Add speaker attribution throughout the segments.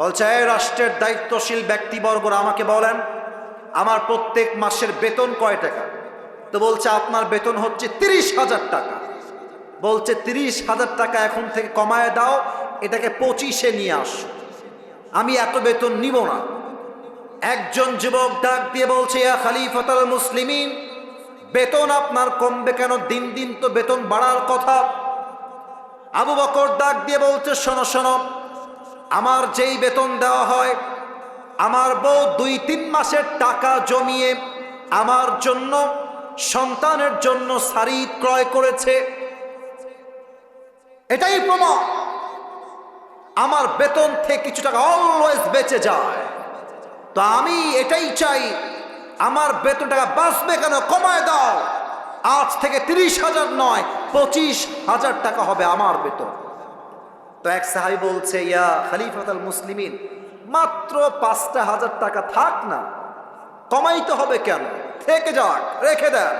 Speaker 1: বলছে, এই রাষ্ট্রের দায়িত্বশীল ব্যক্তিবর্গরা আমাকে বলেন, আমার প্রত্যেক মাসের বেতন কয় টাকা? তো বলছে, আপনার বেতন হচ্ছে তিরিশ হাজার টাকা। বলছে, তিরিশ হাজার টাকা এখন থেকে কমায় দাও, এটাকে পঁচিশে নিয়ে আস। আমি এত বেতন নিব না। একজন যুবক ডাক দিয়ে বলছে, ইয়া খালিফাতাল মুসলিমিন, বেতন আপনার কমবে কেন? দিন দিন তো বেতন বাড়ার কথা। আবু বকর ডাক দিয়ে বলছে, শোনো শোনো আমার যেই বেতন দেওয়া হয়, আমার বউ দুই তিন মাসের টাকা জমিয়ে আমার জন্য, সন্তানের জন্য শাড়ি ক্রয় করেছে। এটাই প্রমাণ। আমার বেতন থেকে কিছু টাকা অলওয়েজ বেঁচে যায়। তো আমি এটাই চাই, আমার বেতন টাকা বাঁচবে কেন? কমায় দাও। আজ থেকে তিরিশ হাজার নয়, পঁচিশ হাজার টাকা হবে আমার বেতন। তো এক সাহাবি বলছে, ইয়া খালিফাত মুসলিমিন, মাত্র পাঁচটা হাজার টাকা থাক না, কমাইতে হবে কেন? থেকে যাক, রেখে দেন।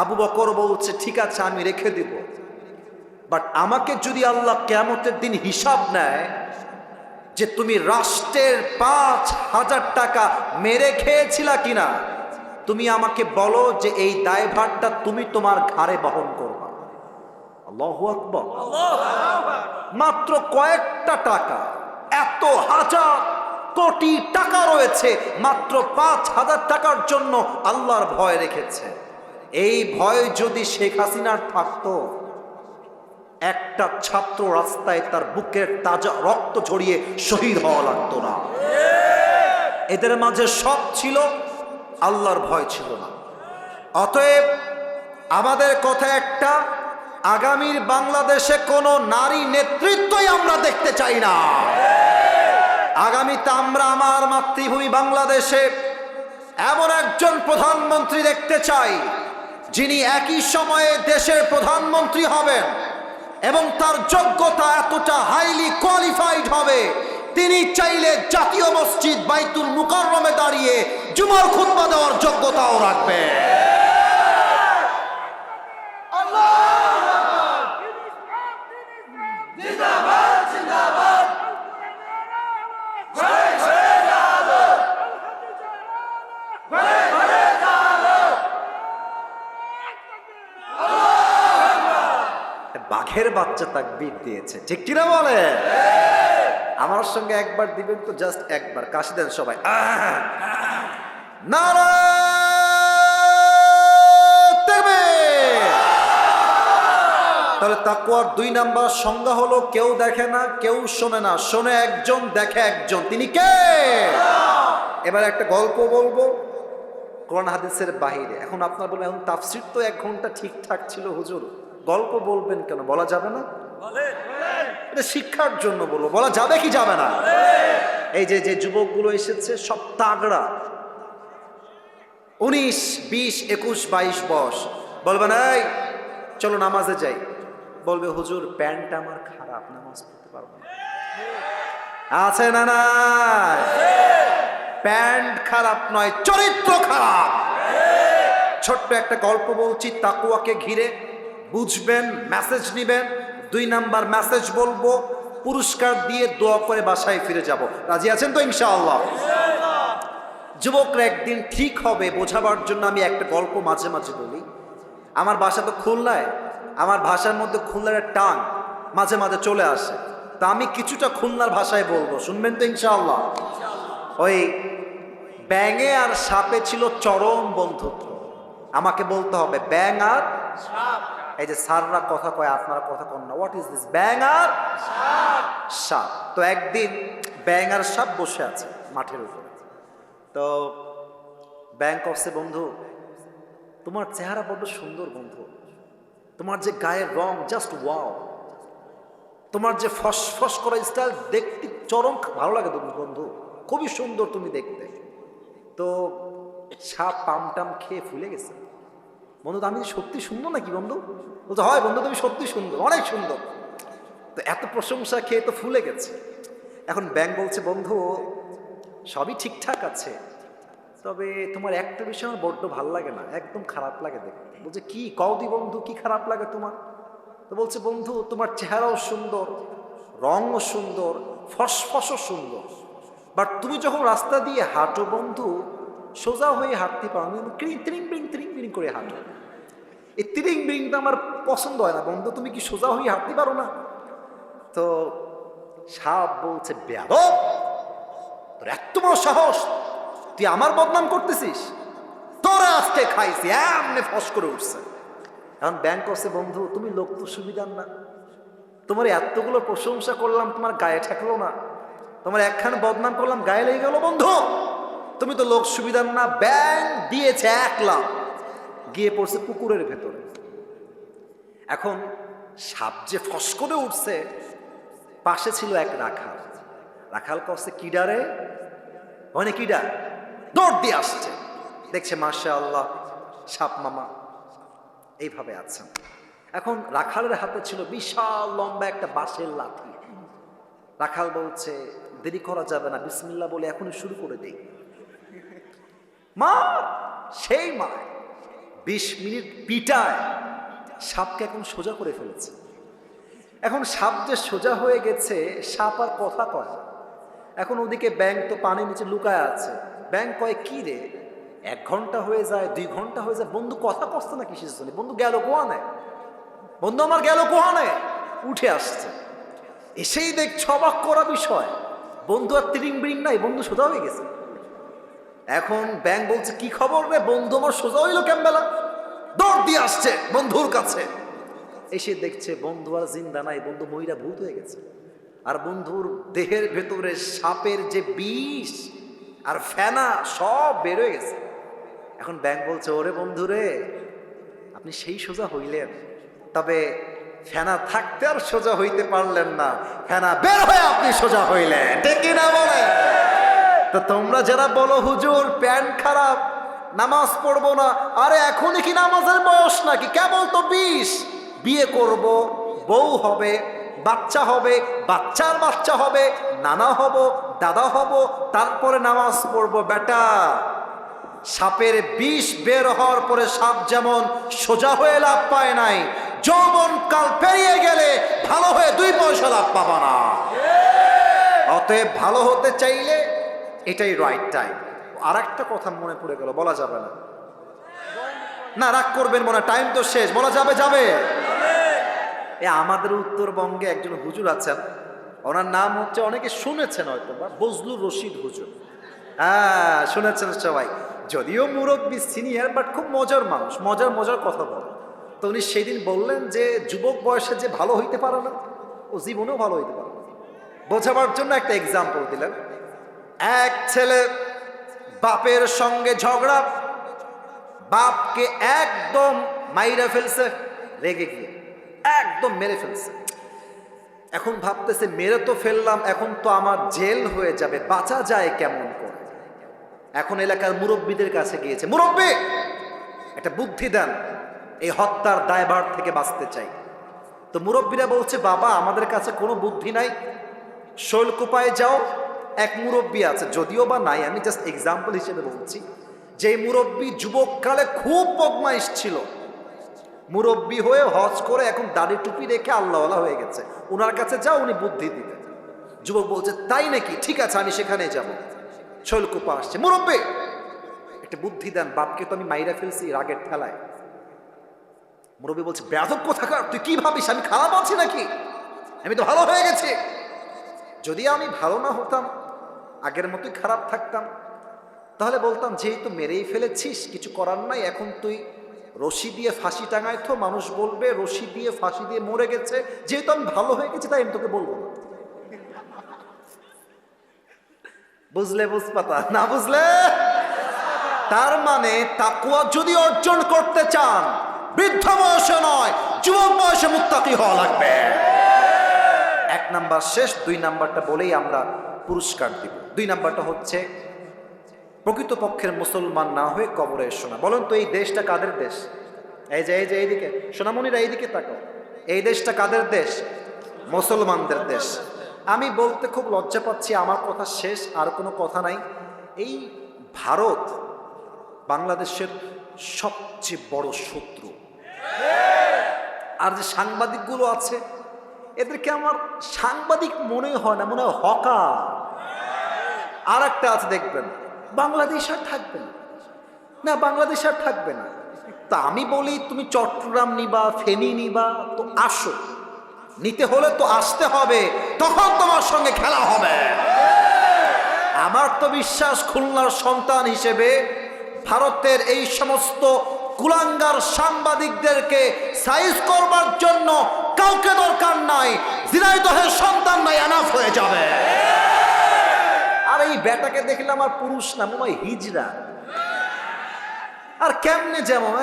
Speaker 1: আবু বকর বলছে, ঠিক আছে, আমি রেখে দিব। বাট আমাকে যদি আল্লাহ কেমতের দিন হিসাব নেয় যে তুমি রাষ্ট্রের পাঁচ হাজার টাকা মেরে খেয়েছিলা কিনা, তুমি আমাকে বলো যে এই দায়ভারটা তুমি তোমার ঘাড়ে বহন আকবর মাত্র কয়েকটা টাকা এত হাজার কোটি টাকা রয়েছে মাত্র পাঁচ হাজার টাকার জন্য আল্লাহর ভয় রেখেছে। এই ভয় যদি শেখ হাসিনার থাকতো একটা ছাত্র রাস্তায় তার বুকের তাজা রক্ত ঝরিয়ে শহীদ হওয়া লাগতো না। এদের মাঝে সব ছিল আল্লাহর ভয় ছিল না। অতএব আমাদের কথা একটা আগামীর বাংলাদেশে কোনো নারী নেতৃত্বই আমরা দেখতে চাই না। আগামীতে আমরা আমার মাতৃভূমি বাংলাদেশে এমন একজন প্রধানমন্ত্রী দেখতে চাই, যিনি একই সময়ে দেশের প্রধানমন্ত্রী হবেন এবং তার যোগ্যতা এতটা হাইলি কোয়ালিফাইড হবে। তিনি চাইলে জাতীয় মসজিদ বাইতুল মুকাররমে দাঁড়িয়ে জুমার খুতবা দেওয়ার যোগ্যতাও রাখবে বাঘের বাচ্চা তাকবীর দিয়েছে। ঠিক কিনা বলে আমার সঙ্গে একবার দিবেন তো জাস্ট একবার। কাশি দেন সবাই! তাহলে তাকুয়ার দুই নাম্বার সংজ্ঞা হলো কেউ দেখে না কেউ শোনে না। শোনে একজন দেখে একজন। তিনি কে? এবার একটা গল্প বলব। কোরআন হাদিসের বাহিরে। এখন আপনার বলবেন এখন তাফসির তো এক ঘণ্টা ঠিকঠাক ছিল হুজুর। গল্প বলবেন কেন? বলা যাবে না? এটা শিক্ষার জন্য বলব। বলা যাবে কি যাবে না? এই যে যে যুবকগুলো এসেছে সব তাগড়া। উনিশ বিশ একুশ বাইশ বয়স। বলবে এই চলো নামাজে যাই। বলবে হুজুর প্যান্টটা আমার খারাপ নামাজ পড়তে পারব না। আছে না না প্যান্ট খারাপ নয় চরিত্র খারাপ। ছোট্ট একটা গল্প বলছি তাকুয়াকে ঘিরে। বুঝবেন মেসেজ নিবেন, দুই নাম্বার মেসেজ বলব, পুরস্কার দিয়ে দোয়া করে বাসায় ফিরে যাব। রাজি আছেন তো ইনশাআল্লাহ? যুবকরা একদিন ঠিক হবে বোঝাবার জন্য আমি একটা গল্প মাঝে মাঝে বলি। আমার বাসা তো খুলনায়, আমার ভাষার মধ্যে খুলনার টান মাঝে মাঝে চলে আসে। তা আমি কিছুটা খুলনার ভাষায় বলব, শুনবেন তো ইনশাআল্লাহ? ওই ব্যাঙে আর সাপে ছিল চরম বন্ধুত্ব। আমাকে বলতে হবে, ব্যাঙ আর এই যে স্যাররা কথা কয়, আপনারা কথা কন না। হোয়াট ইজ দিস ব্যাং আর সাপ। তো একদিন ব্যাং আর সাপ বসে আছে মাঠের উপরে। তো ব্যাং কসে বন্ধু, তোমার চেহারা বড্ড সুন্দর, বন্ধু। তোমার যে গায়ের রং জাস্ট ওয়াও তোমার যে ফস ফস করা স্টাইল দেখতে চরম ভালো লাগে তুমি, বন্ধু। খুবই সুন্দর তুমি দেখতে। তো সাপ পাম টাম খেয়ে ফুলে গেছে। বন্ধু, তো আমি সত্যি সুন্দর নাকি বন্ধু? বলতো হয় বন্ধু, তুমি সত্যি সুন্দর, অনেক সুন্দর। তো এত প্রশংসা খেয়ে তো ফুলে গেছে। এখন ব্যাং বলছে, বন্ধু, সবই ঠিকঠাক আছে, তবে তোমার একটা বিষয় আমার বড্ড ভালো লাগে না, একদম খারাপ লাগে দেখতে। বলছে, কি? কওদি বন্ধু, কি খারাপ লাগে তোমার? তো বলছে, বন্ধু, তোমার চেহারাও সুন্দর, রঙও সুন্দর, ফসফসও সুন্দর। বাট তুমি যখন রাস্তা দিয়ে হাঁটো বন্ধু সোজা হয়ে হাঁটতে পারো ক্রিং, ত্রিং বিং ত্রিং বিং করে হাঁটো। এই ত্রিং বিংটা আমার পছন্দ হয় না বন্ধু, তুমি কি সোজা হয়ে হাঁটতে পারো না? তো সাপ বলছে, বেয়াদব, তোর এত বড় সাহস, তুই আমার বদনাম করতেছিস? তোরা আজকে খাইছি, এমনি ফস করে উঠছে। এখন ব্যাংক করছে, বন্ধু, তুমি লোক তো সুবিধার না। তোমার এতগুলো প্রশংসা করলাম, তোমার গায়ে ঠেকলো না। তোমার একখান বদনাম করলাম, গায়ে লেগে গেল বন্ধু। তুমি তো লোক সুবিধার না ব্যাংক দিয়েছে এক লাখ গিয়ে পড়ছে পুকুরের ভেতরে। এখন সাপ যে ফস করে উঠছে, পাশে ছিল এক রাখাল। রাখাল কষে কিডারে মানে কিডা দৌড় দিয়ে আসছে। দেখছে মাসা আল্লাহ সাপ মামা। এইভাবে আছেন এখন রাখালের হাতে ছিল বিশাল লম্বা একটা বাঁশের লাঠি। রাখাল বলছে, দেরি করা যাবে না বিসমিল্লা বলে এখনই শুরু করে দেই। মা সেই মা বিশ মিনিট পিটায়, সাপকে এখন সোজা করে ফেলেছে। এখন সাপ যে সোজা হয়ে গেছে, সাপ আর কথা কয় এখন ওদিকে ব্যাংক তো পানির নিচে লুকায় আছে। ব্যাংক কয়, কি রে? এক ঘণ্টা হয়ে যায়, দুই ঘণ্টা হয়ে যায়। বন্ধু কথা কষ্ট না কিসের জন্য? বন্ধু গেল কোয়া নেয় বন্ধু আমার গেল কোয়া নেয় উঠে আসছে। এসেই দেখ ছবাক করা বিষয়। বন্ধু আর তিরিং বিরিং নাই, বন্ধু সোজা হয়ে গেছে। এখন ব্যাংক বলছে, কি খবর রে বন্ধু আমার, সোজা হইল ক্যাম্বেলা? দৌড় দিয়ে আসছে বন্ধুর কাছে। এসে দেখছে বন্ধু আর জিন্দা নাই, বন্ধু মহিলা ভূত হয়ে গেছে। আর বন্ধুর দেহের ভেতরে সাপের যে বিষ আর ফেনা সব বের হয়ে গেছে। এখন ব্যাংক বলছে, ওরে বন্ধু রে, আপনি সেই সোজা হইলেন। তবে ফেনা থাকতে আর সোজা হইতে পারলেন না। ফেনা বের হয়ে আপনি সোজা হইলেন। ঠিক না বলে তো তোমরা যারা বলো, হুজুর, প্যান্ট খারাপ, নামাজ পড়ব না। আরে, এখনই কি নামাজের বয়স নাকি? কেবল তো বিষ বিয়ে করব, বউ হবে, বাচ্চা হবে, বাচ্চার বাচ্চা হবে, নানা হব, দাদা হব, তারপরে নামাজ পড়ব, বেটা। সাপের বিষ বের হওয়ার পরে সাপ যেমন সোজা হয়ে লাভ পায় নাই যৌবন কাল পেরিয়ে গেলে ভালো হয়ে দুই পয়সা লাভ পাবা না। অতএব ভালো হতে চাইলে এটাই রাইট টাইম আর একটা কথা মনে পড়ে গেল, বলা যাবে না। না, রাগ করবেন মনে টাইম তো শেষ, বলা যাবে যাবে। এ, আমাদের উত্তরবঙ্গে একজন হুজুর আছেন, ওনার নাম হচ্ছে, অনেকে শুনেছেন হয়তো, বা বজলুর রশিদ হুজুর। হ্যাঁ শুনেছেন সবাই। যদিও মুরব্বী সিনিয়র বাট খুব মজার মানুষ, মজার মজার কথা বলে। তো উনি সেদিন বললেন যে, যুবক বয়সে যে ভালো হইতে পারে না, ও জীবনেও ভালো হইতে পারে বোঝাবার জন্য একটা এক্সাম্পল দিলেন। এক ছেলে বাপের সঙ্গে ঝগড়া, বাপকে একদম মাইরা ফেলছে, রেগে গিয়ে, একদম মেরে ফেলছে। এখন ভাবতেছে, মেরে তো ফেললাম, এখন তো আমার জেল হয়ে যাবে, বাঁচা যায় কেমন করে? এখন এলাকার মুরব্বীদের কাছে গিয়েছে, মুরব্বী, একটা বুদ্ধি দেন, এই হত্যার দায়ভার থেকে বাঁচতে চাই। তো মুরব্বীরা বলছে, বাবা, আমাদের কাছে কোনো বুদ্ধি নাই, শৈলকুপায় যাও এক মুরব্বী আছে, যদিও বা নাই, আমি জাস্ট এক্সাম্পল হিসেবে বলছি। যে মুরব্বী যুবককালে খুব বদমাইশ ছিল, মুরব্বী হয়ে হজ করে এখন দাড়ি টুপি রেখে আল্লাহওয়ালা হয়ে গেছে। ওনার কাছে যাও, উনি বুদ্ধি দিবেন যুবক বলছে, তাই নাকি? ঠিক আছে, আমি সেখানে যাব। শৈলকুপা আসছে, মুরব্বী, একটা বুদ্ধি দেন, বাপকে তো আমি মাইরা ফেলছি রাগের ঠেলায়। মুরব্বী বলছে ব্যাধক কোথাকার? তুই কি ভাবিস, আমি খারাপ আছি নাকি? আমি তো ভালো হয়ে গেছি। যদি আমি ভালো না হতাম আগের মতোই খারাপ থাকতাম। তাহলে বলতাম যেহেতু মেরেই ফেলেছিস, কিছু করার নাই, এখন তুই রশি দিয়ে ফাঁসি টাঙায় তো মানুষ বলবে, রশি দিয়ে ফাঁসি দিয়ে মরে গেছে, যেহেতু আমি ভালো হয়ে গেছি, তাই আমি তোকে বলব না। বুঝলে বুঝপাতা? না বুঝলে? তার মানে তাকুয়া যদি অর্জন করতে চান, বৃদ্ধ বয়সে নয়, যুবক বয়সে মুত্তাকি হওয়া লাগবে। এক নাম্বার শেষ, দুই নাম্বারটা বলেই আমরা পুরস্কার দিব। দুই নাম্বারটা হচ্ছে, প্রকৃতপক্ষের মুসলমান না হয়ে কবরে এসো না বলেন তো, এই দেশটা কাদের দেশ? এই যে এই যে, এইদিকে। সোনামণিরা এইদিকে তাকো এই দেশটা কাদের দেশ? মুসলমানদের দেশ। আমি বলতে খুব লজ্জা পাচ্ছি, আমার কথা শেষ, আর কোনো কথা নাই। এই ভারত বাংলাদেশের সবচেয়ে বড় শত্রু। আর যে সাংবাদিকগুলো আছে এদেরকে আমার সাংবাদিক মনে হয় না, মনে হয় হকা আর একটা আছে, দেখবেন, বাংলাদেশ আর থাকবে না। না, বাংলাদেশ আর থাকবে না। তা আমি বলি, তুমি চট্টগ্রাম নিবা, ফেনী নিবা, তো আসো। নিতে হলে তো আসতে হবে, তখন তোমার সঙ্গে খেলা হবে। আমার তো বিশ্বাস, খুলনার সন্তান হিসেবে ভারতের এই সমস্ত কুলাঙ্গার সাংবাদিকদেরকে সাইজ করবার জন্য কাউকে দরকার নাই। জিনাইদহের সন্তান নাই আনাফ হয়ে যাবে। আর এই বেটাকে দেখলে আমার পুরুষ না হয় হিজরা আর কেমনে যেমন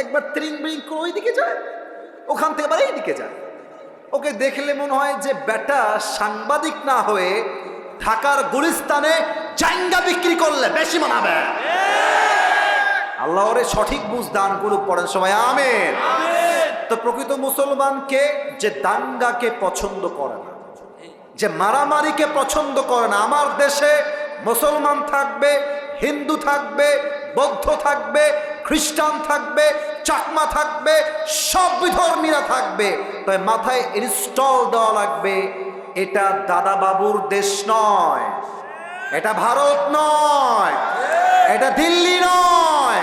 Speaker 1: একবার ত্রিং বিং করে ওইদিকে যায়, ওখান থেকে আবার এইদিকে যায়। ওকে দেখলে মনে হয় যে বেটা সাংবাদিক না হয়ে ঢাকার গুলিস্তানে জাঙ্গা বিক্রি করলে বেশি মানাবে। আল্লাহরে সঠিক বুঝ দান করুক, পড়েন সবাই, আমেন। তো প্রকৃত মুসলমানকে যে দাঙ্গাকে পছন্দ করে না? যে মারামারিকে পছন্দ করে না? আমার দেশে মুসলমান থাকবে, হিন্দু থাকবে, বৌদ্ধ থাকবে, খ্রিস্টান থাকবে, চাকমা থাকবে, সব বিধর্মীরা থাকবে। তবে মাথায় ইনস্টল দেওয়া লাগবে, এটা দাদা বাবুর দেশ নয়। এটা ভারত নয়। এটা দিল্লি নয়।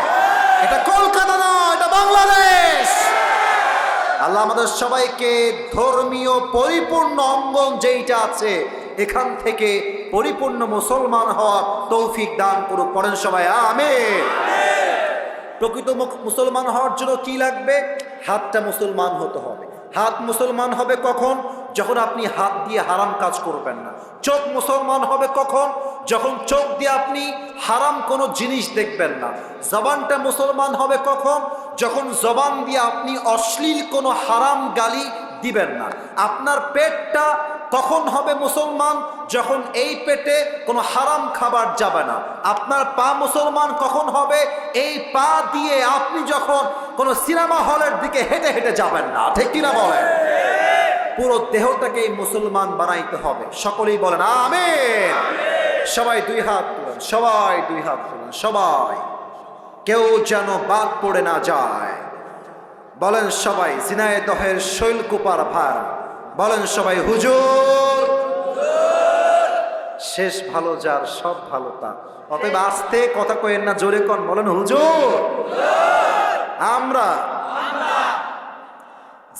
Speaker 1: এটা কলকাতা আল্লাহ আমাদের সবাইকে ধর্মীয় পরিপূর্ণ অঙ্গন যেইটা আছে, এখান থেকে পরিপূর্ণ মুসলমান হওয়ার তৌফিক দান করুক। পড়েন সবাই আমের প্রকৃত মুসলমান হওয়ার জন্য কি লাগবে? হাতটা মুসলমান হতে হবে। হাত মুসলমান হবে কখন? যখন আপনি হাত দিয়ে হারাম কাজ করবেন না। চোখ মুসলমান হবে কখন? যখন চোখ দিয়ে আপনি হারাম কোনো জিনিস দেখবেন না। জবানটা মুসলমান হবে কখন? যখন জবান দিয়ে আপনি অশ্লীল কোনো হারাম গালি দিবেন না, আপনার পেটটা তখন হবে মুসলমান যখন এই পেটে কোনো হারাম খাবার যাবে না। আপনার পা মুসলমান কখন হবে? এই পা দিয়ে আপনি যখন কোনো সিনেমা হলের দিকে হেঁটে হেঁটে যাবেন না, ঠিক কিনা বলেন? পুরো দেহটাকে মুসলমান বানাইতে হবে। সকলেই বলেন, আমেন। সবাই দুই হাত তুলেন, সবাই দুই হাত তুলেন, সবাই। কেউ যেন বাদ পড়ে না যায়। বলেন সবাই জিনায়দহের শৈলকুপার ভার। বলেন সবাই, হুজুর। শেষ ভালো যার, সব ভালো তার। অতএব আস্তে কথা কয়েন না, জোরে কন, বলেন, হুজুর। আমরা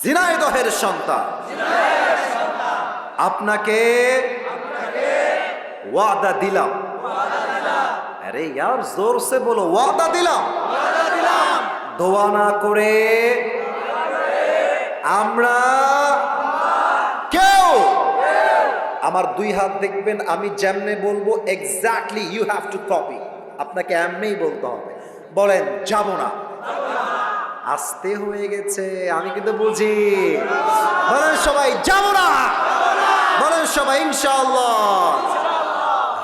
Speaker 1: জিনায়দহের সন্তান। আপনাকে ওয়াদা দিলাম। আরে ইয়ার জোর সে বলো, ওয়াদা দিলাম। দোয়া না করে আমরা কেউ আমার দুই হাত দেখবেন, আমি যেমনে বলব exactly you have to copy আপনাকে এমনিই বলতে হবে। বলেন, যাব না। আসতে হয়ে গেছে, আমি কিন্তু বুঝি। বলেন সবাই, যাব না। বলেন সবাই, ইনশাআল্লাহ।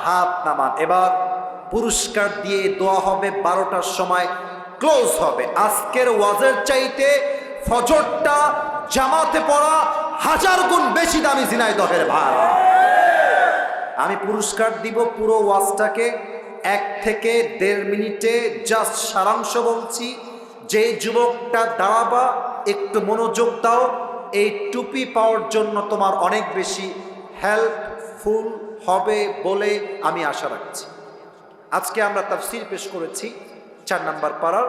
Speaker 1: হাত নামান। এবার পুরস্কার দিয়ে দোয়া হবে বারোটার সময়। ক্লোজ হবে। আজকের ওয়াজের চাইতে ফজরটা, জামাতে পড়া হাজার গুণ বেশি দামি জিনাই দহের ভাই আমি পুরস্কার দিব পুরো ওয়াজটাকে। এক থেকে দেড় মিনিটে জাস্ট সারাংশ বলছি। যে যুবকটা দাঁড়াবা, একটু মনোযোগ দাও। এই টুপি পাওয়ার জন্য তোমার অনেক বেশি হেল্পফুল হবে বলে আমি আশা রাখছি। আজকে আমরা তাফসির পেশ করেছি চার নাম্বার পাড়ার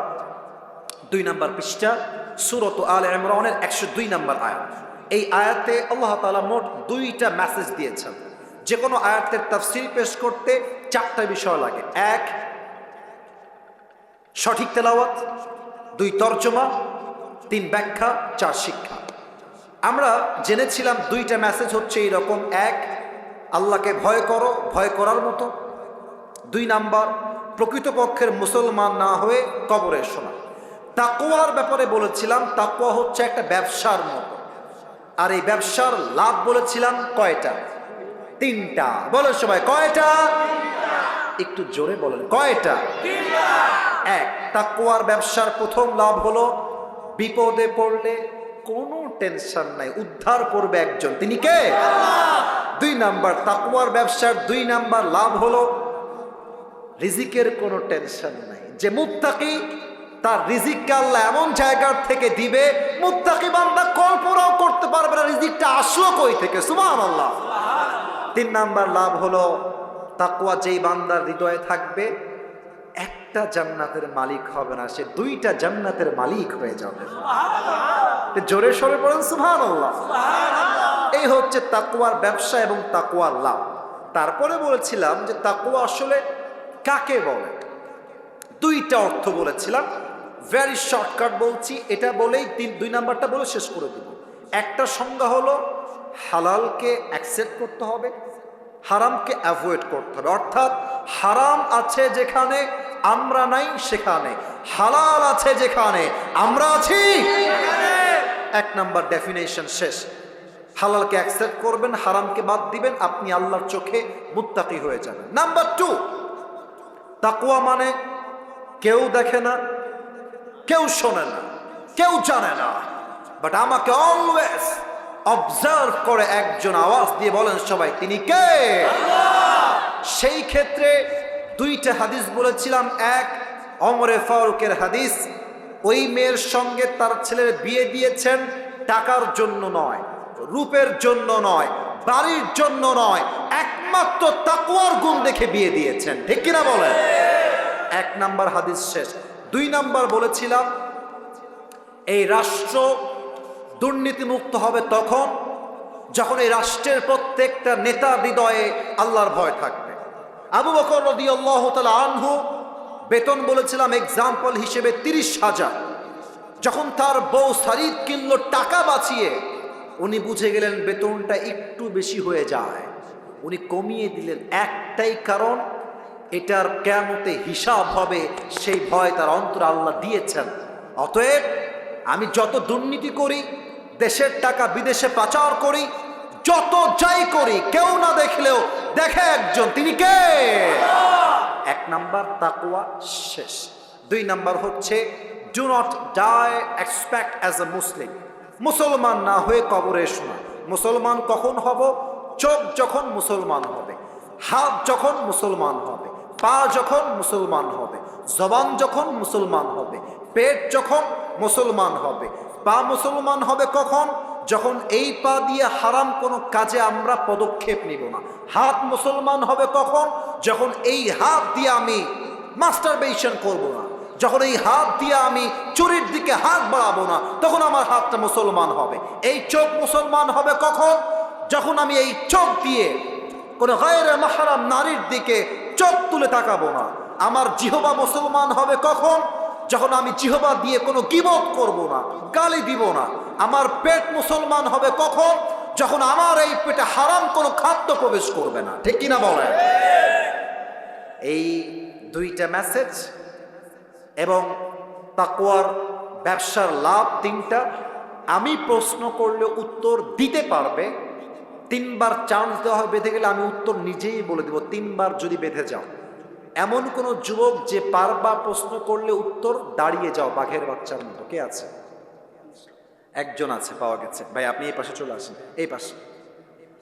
Speaker 1: দুই নাম্বার পৃষ্ঠা, সুরত আল ইমরানের একশো দুই নাম্বার আয়াত। এই আয়াতে আল্লাহ তাআলা মোট দুইটা মেসেজ দিয়েছেন। যে কোনো আয়াতের তাফসির পেশ করতে চারটা বিষয় লাগে। এক, সঠিক তেলাওয়াত। দুই, তর্জমা। তিন, ব্যাখ্যা। চার, শিক্ষা। আমরা জেনেছিলাম দুইটা মেসেজ হচ্ছে এইরকম এক, আল্লাহকে ভয় করো, ভয় করার মতো। দুই নাম্বার, প্রকৃতপক্ষের মুসলমান না হয়ে কবরে শোনা। তাকোয়ার ব্যাপারে বলেছিলাম তাকোয়া হচ্ছে একটা ব্যবসার মতো। আর এই ব্যবসার লাভ বলেছিলাম কয়টা? তিনটা। বলো সবাই, কয়টা? একটু জোরে বলেন, কয়টা? এক তাকোয়ার ব্যবসার প্রথম লাভ হলো, বিপদে পড়লে কোনো টেনশন নাই, উদ্ধার করবে একজন। তিনি কে? দুই নাম্বার, তাকওয়ার ব্যবসার দুই নাম্বার লাভ হলো রিজিকের কোনো টেনশন নাই। যে মুত্তাকি তার রিজিককে আল্লাহ এমন জায়গার থেকে দিবে মুত্তাকি বান্দা কল্পনাও করতে পারবে না রিজিকটা আসলো কই থেকে। সুমান আল্লাহ তিন নাম্বার লাভ হলো তাকুয়া যেই বান্দার হৃদয়ে থাকবে একটা জান্নাতের মালিক হবে না সে দুইটা জান্নাতের মালিক হয়ে যাবে। জোরে সরে পড়েন সুভান আল্লাহ এই হচ্ছে তাকুয়ার ব্যবসা এবং তাকুয়ার লাভ। তারপরে বলেছিলাম যে তাকুয়া আসলে কাকে বলে? দুইটা অর্থ বলেছিলাম। ভেরি শর্টকাট বলছি। এটা বলেই তিন, দুই নাম্বারটা বলে শেষ করে দিব। একটা সংজ্ঞা হলো, হালালকে অ্যাকসেপ্ট করতে হবে, হারামকে অ্যাভয়েড করতে হবে। অর্থাৎ, হারাম আছে যেখানে, আমরা নাই সেখানে। হালাল আছে যেখানে, আমরা আছি এক নাম্বার ডেফিনেশন শেষ। হালালকে অ্যাকসেপ্ট করবেন, হারামকে বাদ দিবেন, আপনি আল্লাহর চোখে মুত্তাকি হয়ে যাবেন। নাম্বার টু তাকুয়া মানে কেউ দেখে না কেউ শোনে না কেউ জানে না। বাট আমাকে অলওয়েজ অবজার্ভ করে একজন আওয়াজ দিয়ে বলেন সবাই তিনি কে? সেই ক্ষেত্রে দুইটা হাদিস বলেছিলাম। এক অমরে ফারুকের হাদিস ওই মেয়ের সঙ্গে তার ছেলের বিয়ে দিয়েছেন টাকার জন্য নয় রূপের জন্য নয় বাড়ির জন্য নয় একমাত্র তাকুয়ার গুণ দেখে বিয়ে দিয়েছেন। ঠিক কিনা বলেন? এক নাম্বার হাদিস শেষ। দুই নাম্বার বলেছিলাম, এই রাষ্ট্র দুর্নীতিমুক্ত হবে তখন যখন এই রাষ্ট্রের প্রত্যেকটা নেতা হৃদয়ে আল্লাহর ভয় থাকবে। আবু বকর রদি আল্লাহ আনহু বেতন বলেছিলাম এক্সাম্পল হিসেবে তিরিশ হাজার। যখন তার বউ সারিদ কিনল টাকা বাঁচিয়ে, উনি বুঝে গেলেন বেতনটা একটু বেশি হয়ে যায়। উনি কমিয়ে দিলেন একটাই কারণ, এটার কেমতে হিসাব হবে সেই ভয় তার অন্তর আল্লাহ দিয়েছেন। অতএব আমি যত দুর্নীতি করি, দেশের টাকা বিদেশে পাচার করি, যত যাই করি, কেউ না দেখলেও দেখে একজন, তিনি কে? এক নাম্বার তাকুয়া শেষ। দুই নাম্বার হচ্ছে do not die except as a Muslim মুসলমান না হয়ে কবরে শোনা। মুসলমান কখন হব? চোখ যখন মুসলমান হবে, হাত যখন মুসলমান হবে, পা যখন মুসলমান হবে, জবান যখন মুসলমান হবে, পেট যখন মুসলমান হবে, পা মুসলমান হবে কখন? যখন এই পা দিয়ে হারাম কোনো কাজে আমরা পদক্ষেপ নিব না। হাত মুসলমান হবে কখন? যখন এই হাত দিয়ে আমি মাস্টারবেশন করব না। যখন এই হাত দিয়ে আমি চুরির দিকে হাত বাড়াবো না, তখন আমার হাতটা মুসলমান হবে। এই চোখ মুসলমান হবে কখন? যখন আমি এই চোখ দিয়ে কোনো গায়ের মাহারাম নারীর দিকে চোখ তুলে তাকাবো না, আমার জিহবা মুসলমান হবে কখন? যখন আমি জিহবা দিয়ে কোনো গিবত করব না, গালি দিব না, আমার পেট মুসলমান হবে কখন? যখন আমার এই পেটে হারাম কোনো খাদ্য প্রবেশ করবে না, ঠিক কিনা বলেন? এই দুইটা মেসেজ এবং তাকুয়ার ব্যবসার লাভ তিনটা, আমি প্রশ্ন করলে উত্তর দিতে পারবে তিনবার চান্স দেওয়া হয়, বেঁধে গেলে আমি উত্তর নিজেই বলে দেব, তিনবার যদি বেঁধে যাও। এমন কোনো যুবক যে পারবা প্রশ্ন করলে উত্তর দাঁড়িয়ে যাও, বাঘের বাচ্চার মতো। কে আছে? একজন আছে, পাওয়া গেছে। ভাই, আপনি এই পাশে চলে আসেন। এই পাশে।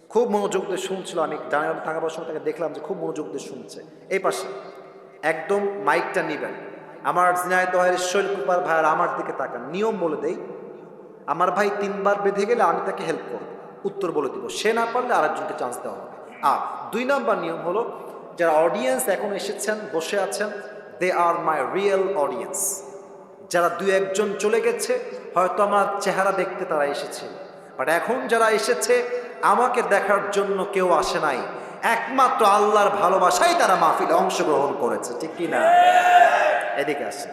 Speaker 1: খুব মনোযোগ দিয়ে শুনছিল, আমি ডানার থাকার সময় তাকে দেখলাম যে খুব মনোযোগ দিয়ে শুনছে। এই পাশে। একদম মাইকটা নিবেন। আমার জিনায়দহের শৈল কুপার ভাইয়ার আমার দিকে তাকান। নিয়ম বলে দেই, আমার ভাই তিনবার বেঁধে গেলে আমি তাকে হেল্প করব। উত্তর বলে দিব। সে না পারলে আরেকজনকে চান্স দেওয়া হবে। আর দুই নম্বর নিয়ম হলো, যারা অডিয়েন্স এখন এসেছেন, বসে আছেন দে আর মাই রিয়েল অডিয়েন্স যারা দুই একজন চলে গেছে, হয়তো আমার চেহারা দেখতে তারা এসেছে। বাট এখন যারা এসেছে, আমাকে দেখার জন্য কেউ আসে নাই। একমাত্র আল্লাহর ভালোবাসাই তারা মাহফিলে অংশগ্রহণ করেছে, ঠিক কি না এদিকে আসে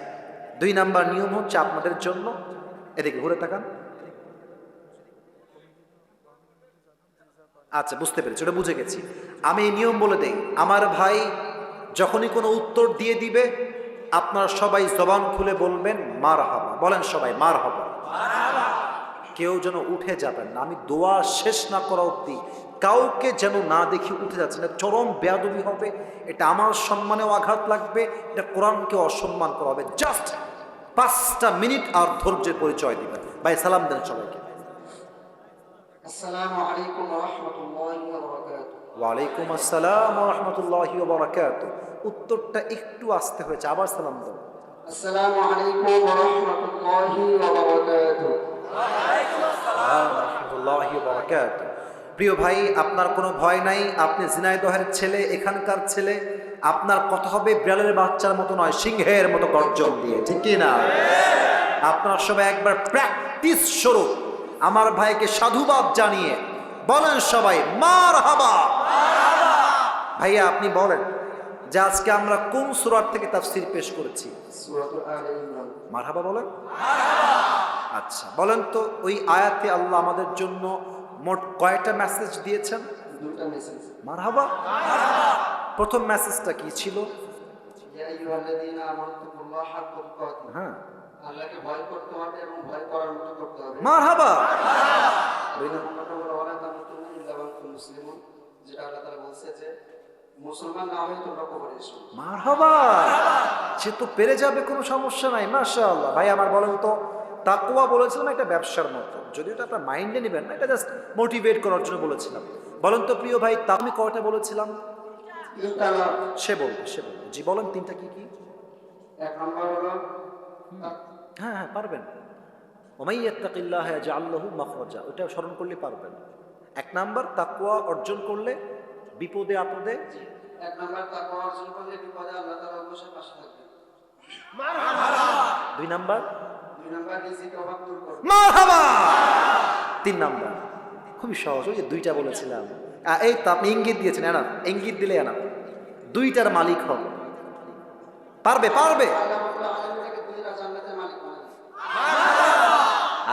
Speaker 1: দুই নাম্বার নিয়ম হচ্ছে আপনাদের জন্য। এদিকে ঘুরে তাকান। আচ্ছা বুঝতে পেরেছি, ওটা বুঝে গেছি। আমি এই নিয়ম বলে দেই, আমার ভাই যখনই কোনো উত্তর দিয়ে দিবে, আপনারা সবাই জবান খুলে বলবেন মার হাবা বলেন সবাই মার হাবা কেউ যেন উঠে যাবেন না, আমি দোয়া শেষ না করা অব্দি কাউকে যেন না দেখি উঠে যাচ্ছে না চরম বেয়াদবি হবে, এটা আমার সম্মানেও আঘাত লাগবে, এটা কোরআনকে অসম্মান করা হবে। জাস্ট পাঁচটা মিনিট আর ধৈর্যের পরিচয় দিবেন। ভাই, সালাম দেন সবাইকে। ওয়ালাইকুম আসসালাম ওয়া রাহমাতুল্লাহি ওয়া বারাকাতুহু। উত্তরটা একটু আসতে হয়েছে আবার সালাম দাও। আসসালাম প্রিয় ভাই আপনার কোনো ভয় নাই আপনি জিনাইদহের ছেলে এখানকার ছেলে। আপনার কথা হবে বিড়ালের বাচ্চার মতো নয় সিংহের মতো গর্জন দিয়ে ঠিক না? হ্যাঁ। আপনার সবাই একবার প্র্যাকটিস স্বরূপ। আমার ভাইকে সাধুবাদ জানিয়ে বলেন সবাই মার হাবা ভাইয়া আপনি বলেন যে আজকে আমরা কোন সুরার থেকে তাফসির পেশ করেছি?
Speaker 2: মার
Speaker 1: হাবা বলেন? আচ্ছা বলেন তো ওই আয়াতে আল্লাহ আমাদের জন্য মোট কয়টা মেসেজ দিয়েছেন?
Speaker 2: মার
Speaker 1: হাবা প্রথম মেসেজটা কি ছিল? হ্যাঁ।
Speaker 2: আল্লাহকে ভয় করতে হবে এবং ভয় করার মতো করতে হবে।
Speaker 1: মারহাবা।
Speaker 2: দুই নম্বর হলো ওয়ালা তামুতুন্না ইল্লা ওয়া মুসলিমুন যেটা আল্লাহ তাআলা বলছে যে মুসলমান না হয়ে তোমরা কবরে এসো।
Speaker 1: মারহাবা। সে তো পেরে যাবে কোনো সমস্যা নাই মাশাআল্লাহ। ভাই আমার বলেন তো তাকুয়া বলেছিলাম একটা ব্যবসার মতো। যদিও এটা আপনার মাইন্ডে নেবেন না এটা জাস্ট মোটিভেট করার জন্য বলেছিলাম। বলেন তো প্রিয় ভাই তা আমি কয়টা বলেছিলাম? সে বলবে সে বলবে। জি বলেন তিনটা কি কি?
Speaker 2: এক নম্বর হলো
Speaker 1: হ্যাঁ হ্যাঁ পারবেন। ওমাইয়াত্তাকিল্লাহ জাআল্লাহু মাখরাজা ওটা স্মরণ করলে পারবেন। এক নাম্বার তাকওয়া অর্জন করলে বিপদে আপদে
Speaker 2: আল্লাহ
Speaker 1: দুই নাম্বার তিন নাম্বার খুবই সহজ ওই যে দুইটা বলেছিলাম। এই তো আপনি ইঙ্গিত দিয়েছেন এনা ইঙ্গিত দিলে এনা দুইটার মালিক হবে পারবে পারবে
Speaker 2: আল্লাহ রাব্বুল আলামিন থেকে দুইটা জান্নাতের মালিক বানাবে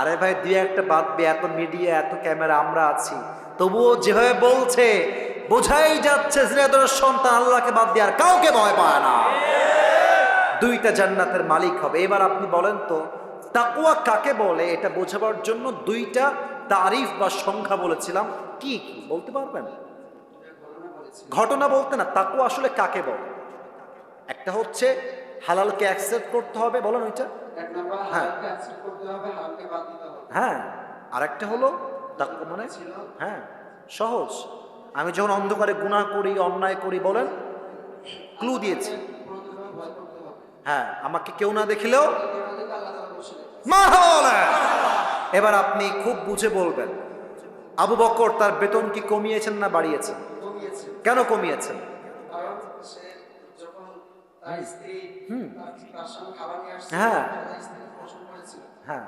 Speaker 1: আরে ভাই, দুই একটা বাদ দিয়ে এত মিডিয়া এত ক্যামেরা আমরা আছি। তবুও যেভাবে বলছে, বোঝাই যাচ্ছে সন্তান, আল্লাহকে বাদ দিয়ে আর কাউকে ভয় পায় না। দুইটা জান্নাতের মালিক হবে। এবার আপনি বলেন তো তাকুয়া কাকে বলে? এটা বোঝাবার জন্য দুইটা তারিফ বা সংখ্যা বলেছিলাম। কি কি? বলতে পারবেন?
Speaker 2: ঘটনা
Speaker 1: বলতে না তাকুয়া আসলে কাকে বলে? একটা হচ্ছে হালালকে অ্যাকসেপ্ট করতে হবে বলেন ওইটা? হ্যাঁ। হ্যাঁ। আরেকটা হলো মানে? হ্যাঁ। সহজ। আমি যখন অন্ধকারে গুনাহ করি অন্যায় করি বলেন ক্লু দিয়েছি। হ্যাঁ আমাকে কেউ না দেখিলেও। এবার আপনি খুব বুঝে বলবেন আবু বকর তার বেতন কি কমিয়েছেন না বাড়িয়েছেন? কেন কমিয়েছেন
Speaker 2: কারণ সে যখন তার স্ত্রী তার তার সামনে খাবার নিয়ে আসছে
Speaker 1: হ্যাঁ। হ্যাঁ।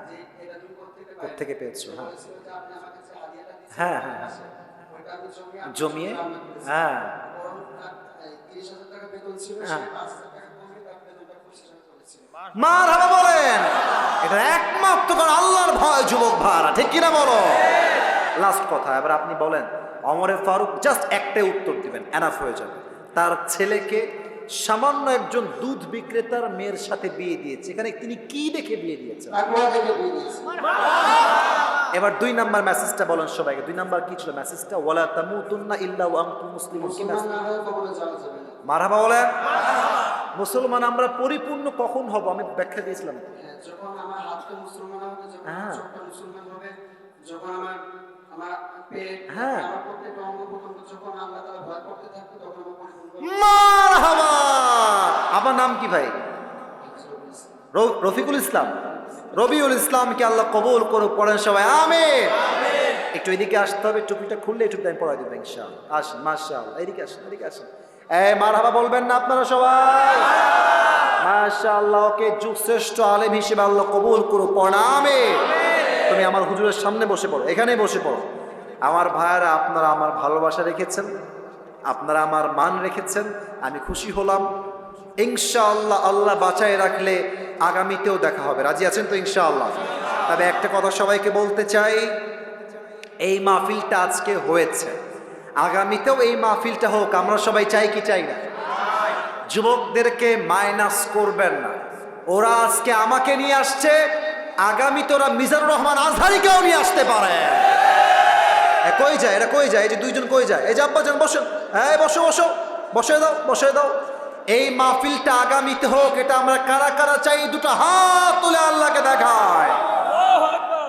Speaker 1: পেয়েছ, হ্যাঁ। হ্যাঁ, হ্যাঁ, হ্যাঁ।
Speaker 2: জমিয়ে আপনার
Speaker 1: জমিয়ে। হ্যাঁ
Speaker 2: বরং তার এই 30,000 টাকা বেতন ছিল, সে
Speaker 1: হ্যাঁ।
Speaker 2: 5,000 টাকা কমিয়ে তার বেতনটা 25,000 করেছিল।
Speaker 1: মারহাবা বলেন এটা একমাত্র আল্লাহর ভয় যুবক ভাড়া ঠিক কিনা বলো লাস্ট কথা এবার আপনি বলেন অমরে ফারুক জাস্ট একটাই উত্তর দিবেন এনাফ হয়ে যাবে তার ছেলেকে সামান্য একজন দুধ বিক্রেতার মেয়ের সাথে বিয়ে দিয়েছে। এখানে তিনি কি দেখে বিয়ে দিয়েছেন। এবার দুই নাম্বার মেসেজটা বলেন সবাইকে। দুই নাম্বার কি ছিল মেসেজটা ওয়ালা তামুতুন্না ইল্লা ওয়া আনতুম মুসলিমুন। কি
Speaker 2: না।
Speaker 1: মারহাবা বলেন। মুসলমান আমরা পরিপূর্ণ কখন হব? আমি ব্যাখ্যা দিয়েছিলাম।
Speaker 2: হ্যাঁ, যখন আমার হাতটা মুসলমান হবে যখন
Speaker 1: হ্যাঁ।
Speaker 2: মুসলমান হবে যখন আমার আমার পেট
Speaker 1: হ্যাঁ।
Speaker 2: আমার প্রত্যেকটা অঙ্গ প্রত্যঙ্গ যখন আল্লাহ তাআলা ভয় করতে থাকবে তখন আমার
Speaker 1: মারহাবা! আমার নাম কি ভাই? রফিকুল ইসলাম। রবিউল ইসলামকে আল্লাহ কবুল করো পড়েন সবাই, আমিন। একটু এদিকে আসতে হবে, টুপিটা খুললে একটু আমি পড়াই দেবো, ইনশাআল্লাহ। আসেন, মাশাআল্লাহ। এদিকে আসেন এদিকে আসেন। এই মারহাবা বলবেন না আপনারা সবাই? মাশাআল্লাহ, ওকে যুগ শ্রেষ্ঠ আলেম হিসেবে আল্লাহ কবুল করো পড়ামে তুমি আমার হুজুরের সামনে বসে পড়ো, এখানেই বসে পড়ো। আমার ভাইয়ারা, আপনারা আমার ভালোবাসা রেখেছেন, আপনারা আমার মান রেখেছেন, আমি খুশি হলাম। ইনশাআল্লাহ আল্লাহ বাঁচায় রাখলে আগামীতেও দেখা হবে। রাজি আছেন তো ইনশাআল্লাহ? তবে একটা কথা সবাইকে বলতে চাই, এই মাহফিলটা আজকে হয়েছে। আগামীতেও এই মাহফিলটা হোক, আমরা সবাই চাই কি চাই না? যুবকদেরকে মাইনাস করবেন না। ওরা আজকে আমাকে নিয়ে আসছে আগামীতে ওরা মিজানুর রহমান আজহারিকেও নিয়ে আসতে পারে। কই যায়? এরা কই যায়? এই যে দুইজন কই যায়? এই যে আব্বা যান বসেন হ্যাঁ বসো বসো। বসে দাও বসে দাও। এই মাহফিলটা আগামীতে হোক এটা আমরা কারা কারা চাই দুটো হাত তুলে আল্লাহকে দেখায়।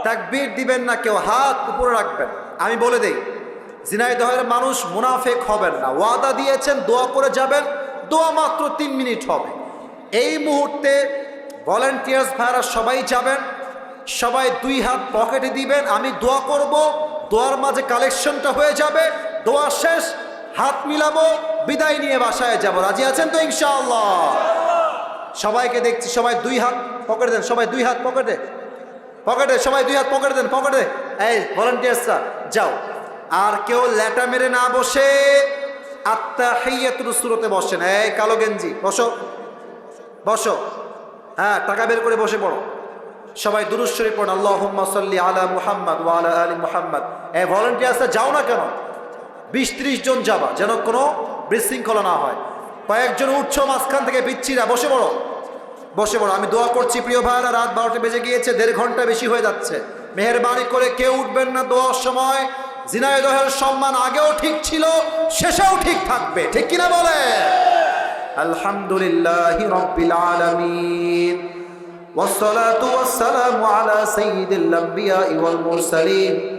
Speaker 1: তাকবীর দিবেন না কেউ হাত উপরে রাখবেন। আমি বলে দেই জিনাইদহের মানুষ মুনাফেক হবেন না। ওয়াদা দিয়েছেন দোয়া করে যাবেন দোয়া মাত্র তিন মিনিট হবে। এই মুহূর্তে ভলেন্টিয়ার্স ভাইরা সবাই যাবেন সবাই দুই হাত পকেটে দিবেন আমি দোয়া করব দোয়ার মাঝে কালেকশনটা হয়ে যাবে দোয়া শেষ হাত মিলাবো, বিদায় নিয়ে বাসায় যাব। রাজি আছেন তো ইনশাআল্লাহ? সবাইকে দেখছি, সবাই দুই হাত পকেটে দেন, সবাই দুই হাত পকেটে। পকেটে, সবাই দুই হাত পকেটে দেন, পকেটে। এই ভলেন্টিয়ার্সরা, যাও। আর কেউ ল্যাটা মেরে না বসে আত্মা হেয়াতুর সুরতে বসেন। এই কালো গেঞ্জি, বসো। বসো। হ্যাঁ টাকা বের করে বসে পড়ো। সবাই দুরুশ্বরী পড়ুন আল্লাহ সাল্লি আলা মুহাম্মদ ওয়া আলা আলী মুহাম্মদ। এই ভলেন্টিয়ার্সরা যাও না কেন? বিশ ত্রিশ জন যাবা যেন কোনো বিশৃঙ্খলা না হয় কয়েকজন উঠছো মাঝখান থেকে বিচ্ছিরা বসে পড়ো বসে পড়ো আমি দোয়া করছি প্রিয় ভাইরা রাত বারোটা বেজে গিয়েছে দেড় ঘন্টা বেশি হয়ে যাচ্ছে মেহরবানি করে কেউ উঠবেন না দোয়ার সময় জিনাইদহের সম্মান আগেও ঠিক ছিল শেষেও ঠিক থাকবে ঠিক কিনা বলে আলহামদুলিল্লাহ রব্বিল আলামিন والصلاة والسلام على سيد الأنبياء والمرسلين এই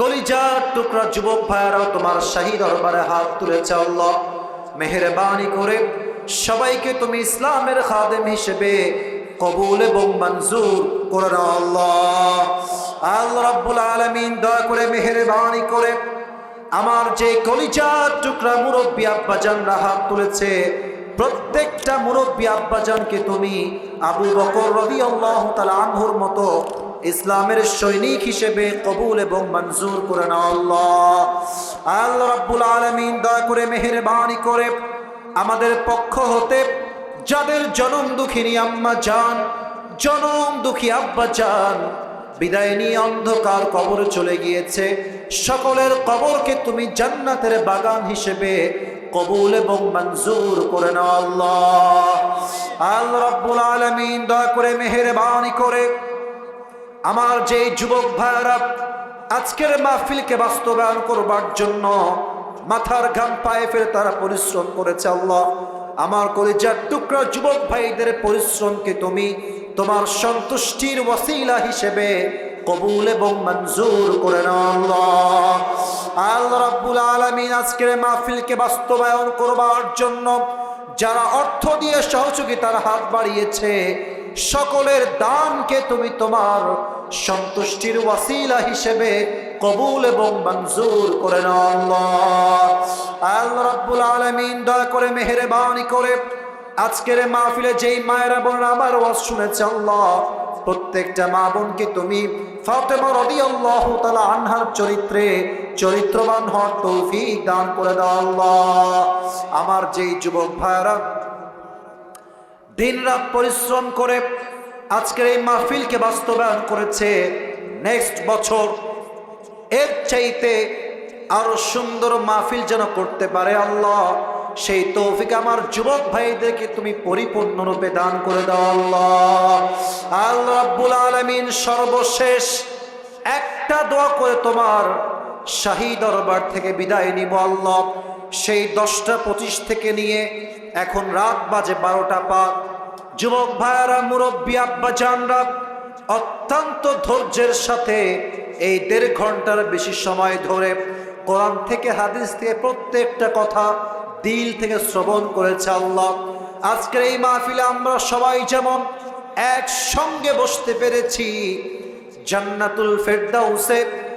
Speaker 1: কলিজার টুকরা যুবক ভাইয়ারাও তোমার শাহী দরবারে হাত তুলেছে আল্লাহ। মেহরবানি করে সবাইকে তুমি ইসলামের খাদেম হিসেবে কবুল এবং মঞ্জুর করে আল্লাহ। আল্লাহ রাব্বুল আলামিন দয়া করে মেহরবানি করে আমার যে কলিজার টুকরা মুরব্বী আব্বাজানরা হাত তুলেছে, প্রত্যেকটা মুরব্বী আব্বাজানকে তুমি আবু বকর রবি আল্লাহ তালা আনহুর মতো ইসলামের সৈনিক হিসেবে কবুল এবং মঞ্জুর করে নাও আল্লাহ। আল্লাহ রাব্বুল আলামিন দয়া করে মেহেরবানি করে আমাদের পক্ষ হতে যাদের জনম দুঃখিনী আম্মা যান জনম দুঃখী আব্বা যান বিদায় নিয়ে অন্ধকার কবরে চলে গিয়েছে। সকলের কবরকে তুমি জান্নাতের বাগান হিসেবে কবুল এবং মঞ্জুর করে নাও আল্লাহ। আল্লাহ রাব্বুল আলামিন দয়া করে মেহেরবানি করে আমার যে যুবক ভাইরা আজকের মাহফিলকে বাস্তবায়ন করবার জন্য মাথার ঘাম পায়ে ফেলে তারা পরিশ্রম করেছে, আল্লাহ। আমার কলিজার টুকরা যুবক ভাইদের পরিশ্রমকে তুমি তোমার সন্তুষ্টির ওয়াসিলা হিসেবে কবুল এবং মঞ্জুর করে আল্লাহ রাব্বুল আলামিন আজকের মাহফিলকে বাস্তবায়ন করবার জন্য যারা অর্থ দিয়ে সহযোগিতার হাত বাড়িয়েছে, সকলের দানকে তুমি তোমার সন্তুষ্টির ওয়াসিলা হিসেবে কবুল এবং মঞ্জুর করে আল্লাহ। রাব্বুল আলামিন দয়া করে মেহেরবানি করে আজকের মাহফিলে যেই মায়েরা বোন আমার ওয়াজ শুনেছে আল্লাহ, প্রত্যেকটা মা বোনকে তুমি ফাতেমা তাআলা আনহার চরিত্রে চরিত্রবান হওয়ার তৌফিক দান করে দাও আল্লাহ। আমার যেই যুবক ভাইরা দিনরাত পরিশ্রম করে আজকের এই মাহফিলকে বাস্তবায়ন করেছে নেক্সট বছর এর চাইতে আরও সুন্দর মাহফিল যেন করতে পারে আল্লাহ, সেই তৌফিক আমার যুবক ভাইদেরকে তুমি পরিপূর্ণরূপে দান করে দাও আল্লাহ। আল্লাহ রাব্বুল আলামিন সর্বশেষ একটা দোয়া করে তোমার শাহী দরবার থেকে বিদায় নিব আল্লাহ। সেই দশটা পঁচিশ থেকে নিয়ে এখন রাত বাজে বারোটা পা যুবক ভাইয়ারা, মুরব্বী, আব্বা জানরা, অত্যন্ত ধৈর্যের সাথে এই দেড় ঘণ্টার বেশি সময় ধরে কোরআন থেকে হাদিস থেকে প্রত্যেকটা কথা দিল থেকে শ্রবণ করেছে আল্লাহ। আজকের এই মাহফিলে আমরা সবাই যেমন একসঙ্গে বসতে পেরেছি, জান্নাতুল ফেরদাউসে